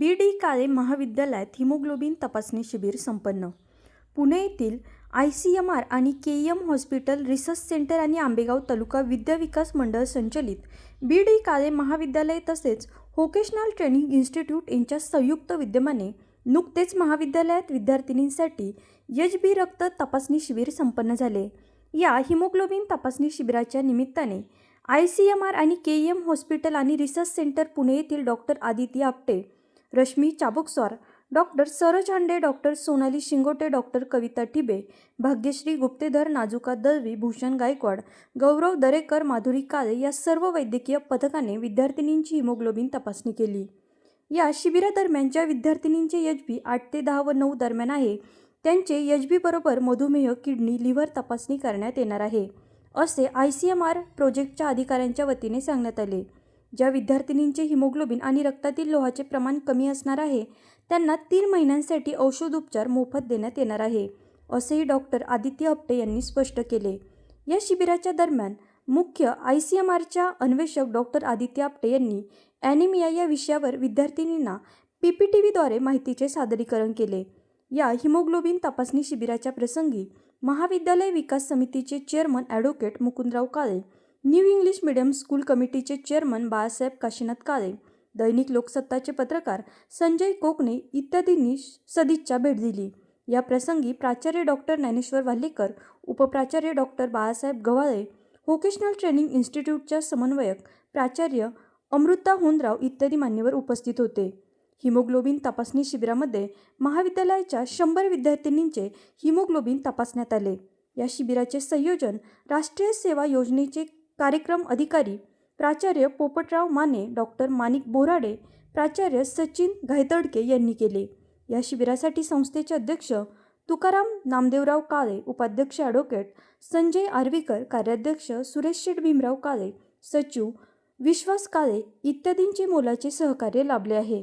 बी D काळे महाविद्यालयात haemoglobin तपासणी शिबिर संपन्न. पुणे येथील आय सी एम आर आणि K M hospital research centre आणि आंबेगाव तालुका विद्या विकास मंडळ संचलित. बी डी काळे महाविद्यालय तसेच व्होकेशनल ट्रेनिंग इन्स्टिट्यूट यांच्या संयुक्त विद्यमाने नुकतेच महाविद्यालयात विद्यार्थिनींसाठी यच बी रक्त तपासणी शिबिर संपन्न झाले. या हिमोग्लोबिन तपासणी शिबिराच्या निमित्ताने आय सी एम आर आणि के एम हॉस्पिटल आणि रिसर्च सेंटर पुणे येथील doctor Aditya Apte Rashmi Chabukswar doctor Saraj Hande doctor Sonali Shingote doctor Kavita Thibe Bhagyashree Guptedhar Najuka Dalvi Bhushan Gaikwad Gaurav Darekar Madhuri Kale या सर्व वैद्यकीय पथकाने विद्यार्थिनींची haemoglobin तपासणी केली. या शिबिरादरम्यान ज्या विद्यार्थिनींचे एच बी आठ ते दहा व नऊ दरम्यान आहे. त्यांचे एच बी बरोबर मधुमेह किडनी लिव्हर तपासणी करण्यात येणार आहे असे आय सी एम आर प्रोजेक्टच्या अधिकाऱ्यांच्या वतीने सांगण्यात आले. ज्या विद्यार्थिनींचे हिमोग्लोबिन आणि रक्तातील लोहाचे प्रमाण कमी असणार आहे त्यांना तीन महिन्यांसाठी औषधोपचार मोफत देण्यात येणार आहे असेही डॉक्टर आदित्य आपटे यांनी स्पष्ट केले. या शिबिराच्या दरम्यान मुख्य आय सी एम आरच्या अन्वेषक डॉक्टर आदित्य आपटे यांनी ॲनिमिया या विषयावर विद्यार्थिनींना पी पी टी व्हीद्वारे माहितीचे सादरीकरण केले. या हिमोग्लोबिन तपासणी शिबिराच्या प्रसंगी महाविद्यालय विकास समितीचे chairman advocate Mukundrao Kale new English medium school कमिटीचे चेअरमन बाळासाहेब काशीनाथ काळे दैनिक लोकसत्ताचे पत्रकार संजय कोकणे इत्यादींनी सदिच्छा भेट दिली. या प्रसंगी प्राचार्य doctor Dnyaneshwar Walhekar उपप्राचार्य doctor Balasaheb Gavhale vocational training इन्स्टिट्यूटच्या समन्वयक प्राचार्य अमृता होनराव इत्यादी मान्यवर उपस्थित होते. हिमोग्लोबिन तपासणी शिबिरामध्ये महाविद्यालयाच्या शंभर विद्यार्थिनींचे हिमोग्लोबिन तपासण्यात आले. या शिबिराचे संयोजन राष्ट्रीय सेवा योजनेचे कार्यक्रम अधिकारी प्राचार्य पोपटराव माने डॉक्टर माणिक बोराडे प्राचार्य सचिन घायतडके यांनी केले. या शिबिरासाठी संस्थेचे अध्यक्ष तुकाराम नामदेवराव काळे उपाध्यक्ष ॲडव्होकेट संजय आर्वीकर कार्याध्यक्ष सुरेश शेठ भीमराव काळे सचिव विश्वास काळे इत्यादींचे मोलाचे सहकार्य लाभले आहे.